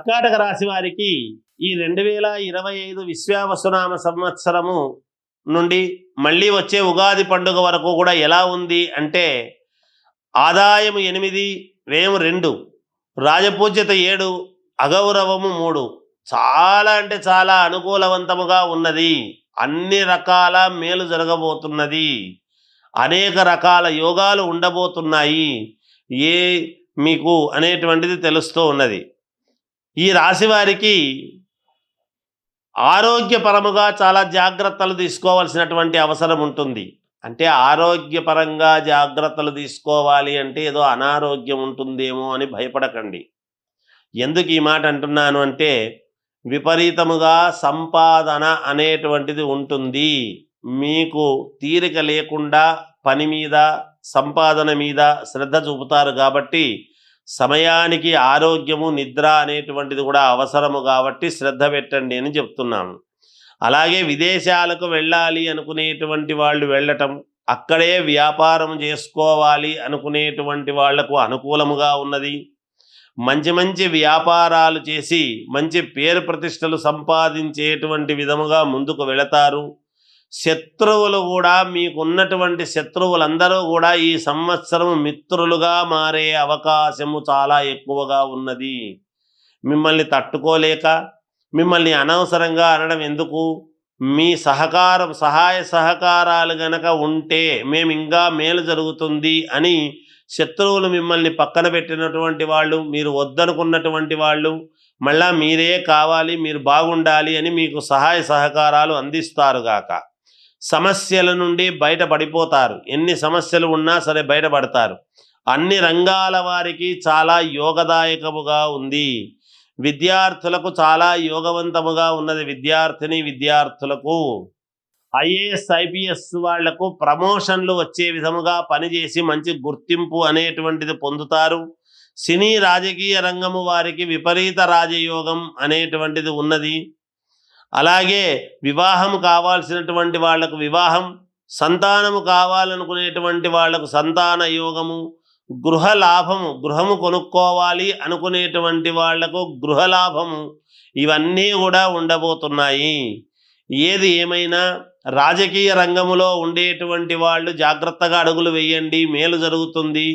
కర్కాటక రాశి వారికి ఈ రెండు వేల ఇరవై ఐదు విశ్వావసునామ సంవత్సరము నుండి మళ్ళీ వచ్చే ఉగాది పండుగ వరకు కూడా ఎలా ఉంది అంటే ఆదాయం ఎనిమిది వ్యయం రెండు రాజపూజ్యత ఏడు అగౌరవము మూడు. చాలా అంటే చాలా అనుకూలవంతముగా ఉన్నది. అన్ని రకాల మేలు జరగబోతున్నది. అనేక రకాల యోగాలు ఉండబోతున్నాయి. ఏ మీకు అనేటువంటిది తెలుస్తూ ఉన్నది. ఈ రాశి వారికి ఆరోగ్యపరముగా చాలా జాగ్రత్తలు తీసుకోవాల్సినటువంటి అవసరం ఉంటుంది. అంటే ఆరోగ్యపరంగా జాగ్రత్తలు తీసుకోవాలి అంటే ఏదో అనారోగ్యం ఉంటుందేమో అని భయపడకండి. ఎందుకు ఈ మాట అంటున్నాను అంటే విపరీతముగా సంపాదన అనేటువంటిది ఉంటుంది. మీకు తీరిక లేకుండా పని మీద సంపాదన మీద శ్రద్ధ చూపుతారు కాబట్టి సమయానికి ఆరోగ్యము నిద్ర అనేటువంటిది కూడా అవసరము కాబట్టి శ్రద్ధ పెట్టండి అని చెప్తున్నాను. అలాగే విదేశాలకు వెళ్ళాలి అనుకునేటువంటి వాళ్ళు వెళ్ళటం అక్కడే వ్యాపారం చేసుకోవాలి అనుకునేటువంటి వాళ్ళకు అనుకూలముగా ఉన్నది. మంచి మంచి వ్యాపారాలు చేసి మంచి పేరు ప్రతిష్టలు సంపాదించేటువంటి విధముగా ముందుకు వెళతారు. శత్రువులు కూడా మీకున్నటువంటి శత్రువులందరూ కూడా ఈ సంవత్సరం మిత్రులుగా మారే అవకాశము చాలా ఎక్కువగా ఉన్నది. మిమ్మల్ని తట్టుకోలేక మిమ్మల్ని అనవసరంగా అనడం ఎందుకు? మీ సహకారం సహాయ సహకారాలు గనక ఉంటే మేము ఇంకా మేలు జరుగుతుంది అని శత్రువులు మిమ్మల్ని పక్కన పెట్టినటువంటి వాళ్ళు మీరు వద్దనుకున్నటువంటి వాళ్ళు మళ్ళా మీరే కావాలి మీరు బాగుండాలి అని మీకు సహాయ సహకారాలు అందిస్తారుగాక సమస్యల నుండి బయటపడిపోతారు. ఎన్ని సమస్యలు ఉన్నా సరే బయటపడతారు. అన్ని రంగాల వారికి చాలా యోగదాయకముగా ఉంది. విద్యార్థులకు చాలా యోగవంతముగా ఉన్నది విద్యార్థిని విద్యార్థులకు. ఐఏఎస్ ఐపీఎస్ వాళ్ళకు ప్రమోషన్లు వచ్చే విధముగా పనిచేసి మంచి గుర్తింపు అనేటువంటిది పొందుతారు. సినీ రాజకీయ రంగము వారికి విపరీత రాజయోగం అనేటువంటిది ఉన్నది. అలాగే వివాహం కావాల్సినటువంటి వాళ్ళకు వివాహం సంతానము కావాలనుకునేటువంటి వాళ్ళకు సంతాన యోగము గృహ లాభము గృహము కొనుక్కోవాలి అనుకునేటువంటి వాళ్ళకు గృహ లాభము ఇవన్నీ కూడా ఉండబోతున్నాయి. ఏది ఏమైనా రాజకీయ రంగములో ఉండేటువంటి వాళ్ళు జాగ్రత్తగా అడుగులు వేయండి మేలు జరుగుతుంది.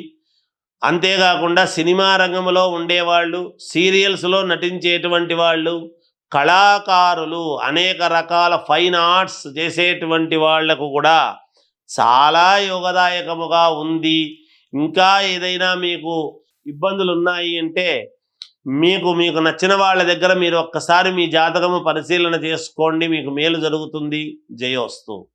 అంతేకాకుండా సినిమా రంగంలో ఉండేవాళ్ళు సీరియల్స్లో నటించేటువంటి వాళ్ళు కళాకారులు అనేక రకాల ఫైన్ ఆర్ట్స్ చేసేటువంటి వాళ్ళకు కూడా చాలా యోగదాయకముగా ఉంది. ఇంకా ఏదైనా మీకు ఇబ్బందులు ఉన్నాయి అంటే మీకు మీకు నచ్చిన వాళ్ళ దగ్గర మీరు ఒక్కసారి మీ జాతకము పరిశీలన చేసుకోండి. మీకు మేలు జరుగుతుంది. జయోస్తు.